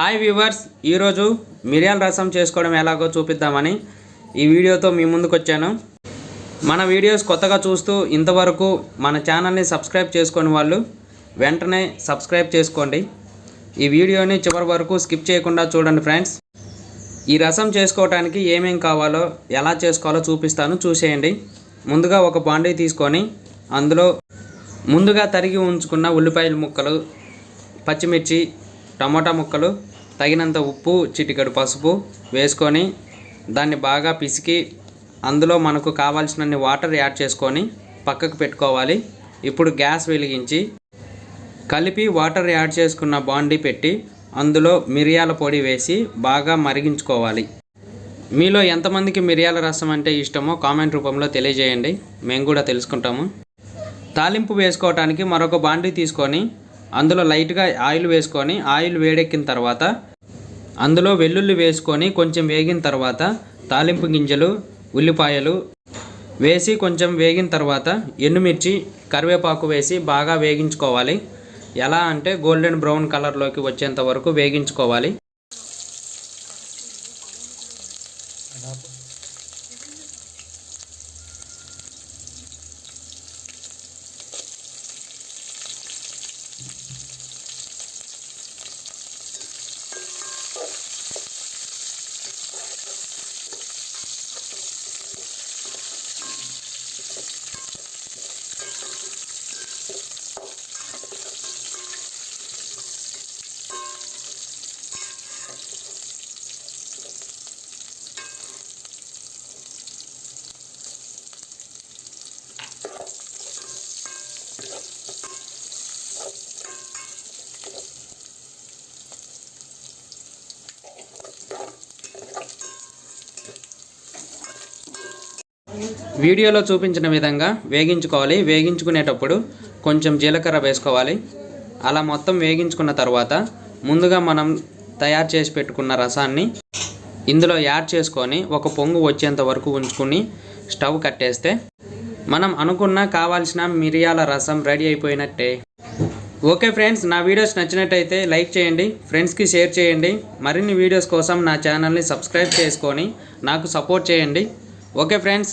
Hi viewers ఈరోజు మిరియాల రసం చేసుకోవడం ఎలాగో చూపిద్దామని ఈ వీడియోతో మీ ముందుకు వచ్చాను మన వీడియోస్ కొత్తగా చూస్తూ ఇంతవరకు మన ఛానల్ని సబ్స్క్రైబ్ చేసుకుని వాళ్ళు వెంటనే సబ్స్క్రైబ్ చేసుకోండి. ఈ వీడియోని చివరి వరకు స్కిప్ చేయకుండా చూడండి ఫ్రెండ్స్. ఈ రసం చేసుకోవడానికి ఏమేం కావాలో ఎలా చేసుకోవాలో చూపిస్తాను చూసేయండి. ముందుగా ఒక బాండీ తీసుకొని అందులో ముందుగా తరిగి ఉంచుకున్న ఉల్లిపాయల ముక్కలు పచ్చిమిర్చి టమాటా ముక్కలు తగినంత ఉప్పు చిటికెడు పసుపు వేసుకొని దాన్ని బాగా పిసికి అందులో మనకు కావాల్సినన్ని వాటర్ యాడ్ చేసుకొని పక్కకు పెట్టుకోవాలి. ఇప్పుడు గ్యాస్ వెలిగించి కలిపి వాటర్ యాడ్ చేసుకున్న బాండీ పెట్టి అందులో మిరియాల పొడి వేసి బాగా మరిగించుకోవాలి. మీలో ఎంతమందికి మిరియాల రసం అంటే ఇష్టమో కామెంట్ రూపంలో తెలియజేయండి. మేము కూడా తెలుసుకుంటాము. తాలింపు వేసుకోవటానికి మరొక బాండీ తీసుకొని అందులో లైట్గా ఆయిల్ వేసుకొని ఆయిల్ వేడెక్కిన తర్వాత అందులో వెల్లుల్లి వేసుకొని కొంచెం వేగిన తర్వాత తాలింపు గింజలు ఉల్లిపాయలు వేసి కొంచెం వేగిన తర్వాత ఎండుమిర్చి కరివేపాకు వేసి బాగా వేగించుకోవాలి. ఎలా అంటే గోల్డెన్ బ్రౌన్ కలర్లోకి వచ్చేంత వరకు వేగించుకోవాలి. వీడియోలో చూపించిన విధంగా వేగించుకోవాలి. వేగించుకునేటప్పుడు కొంచెం జీలకర్ర వేసుకోవాలి. అలా మొత్తం వేగించుకున్న తర్వాత ముందుగా మనం తయారు చేసి పెట్టుకున్న రసాన్ని ఇందులో యాడ్ చేసుకొని ఒక పొంగు వచ్చేంత వరకు ఉంచుకుని స్టవ్ కట్టేస్తే మనం అనుకున్న కావాల్సిన మిరియాల రసం రెడీ అయిపోయినట్టే. ఓకే ఫ్రెండ్స్ నా వీడియోస్ నచ్చినట్టయితే లైక్ చేయండి ఫ్రెండ్స్కి షేర్ చేయండి మరిన్ని వీడియోస్ కోసం నా ఛానల్ని సబ్స్క్రైబ్ చేసుకొని నాకు సపోర్ట్ చేయండి. Okay friends.